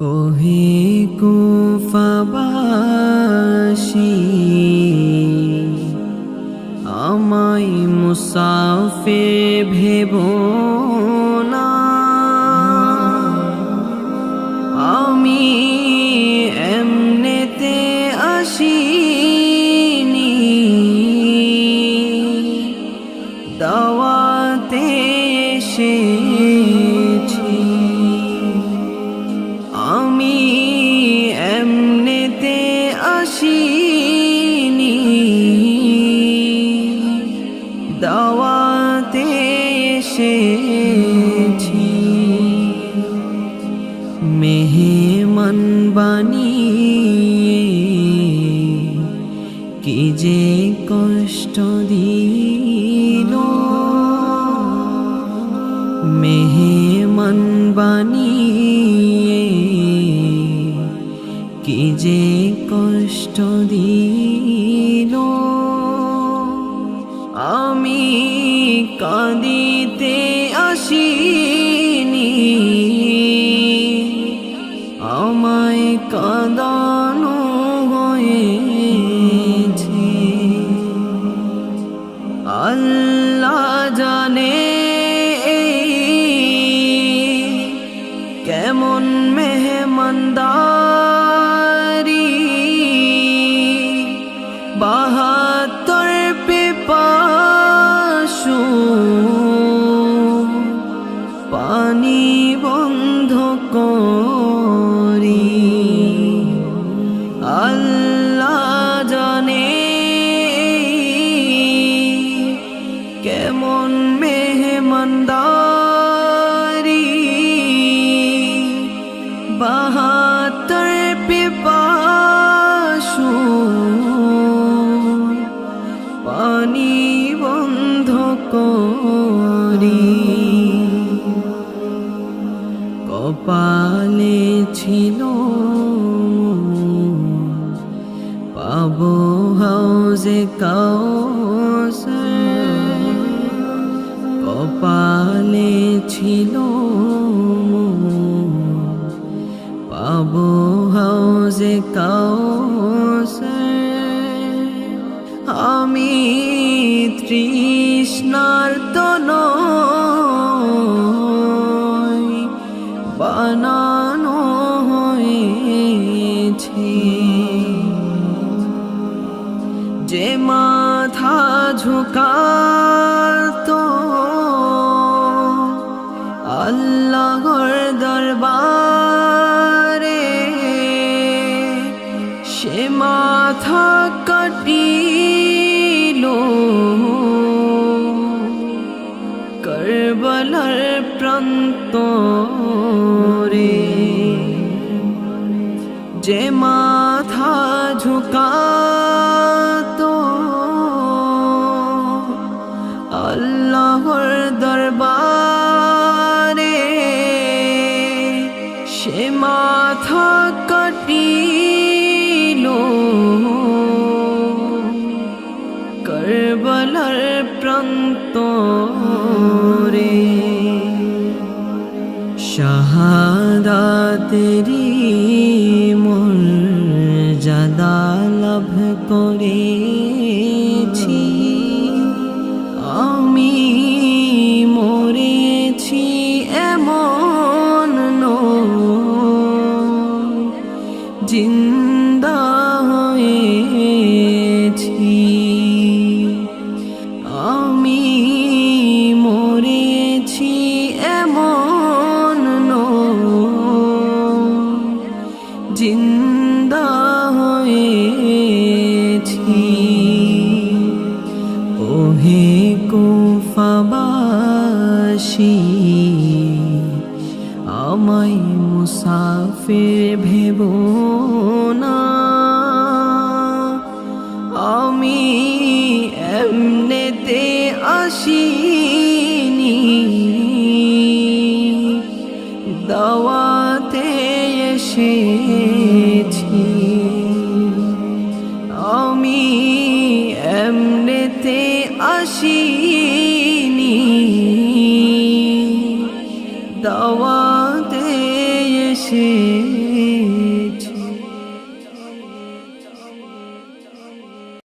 ওহে কুফাবাসী আমায় মুসাফে ভেব। দাওয়াতে এসেছি। মেহমান বানিয়ে কি যে কষ্ট দিল। মেহমান বানিয়ে কি যে কষ্ট দিল। কাঁদিতে আসিনি। আমায় কাঁদানো হয়েছে। আল্লাহ জানে কেমন মেহমানদারি। বাহাত্তর পানি বন্ধ করি। আল্লাহ জানে কেমন মেহমানদারি করি কপালে ছিল পাবো হাউজে কাউসার। কপালে ছিল পাবো হাউজে কাউসার। আমি তৃষ্ণার তো নই মাথা ঝুঁকাতো আল্লাহর দরবারে সে মাথা কাটিল। করবলার প্রান্তরে যে মাথা ঝুঁকাতো মাথা কাটিল। করবলার প্রান্তরে শাহাদাতেরি মর্যাদা লাভ করেছি আমি মরেছি এমন জিন্দা হয়েছি। ওহে কুফাবাসী আমায় মুসাফির ভেব এসেছি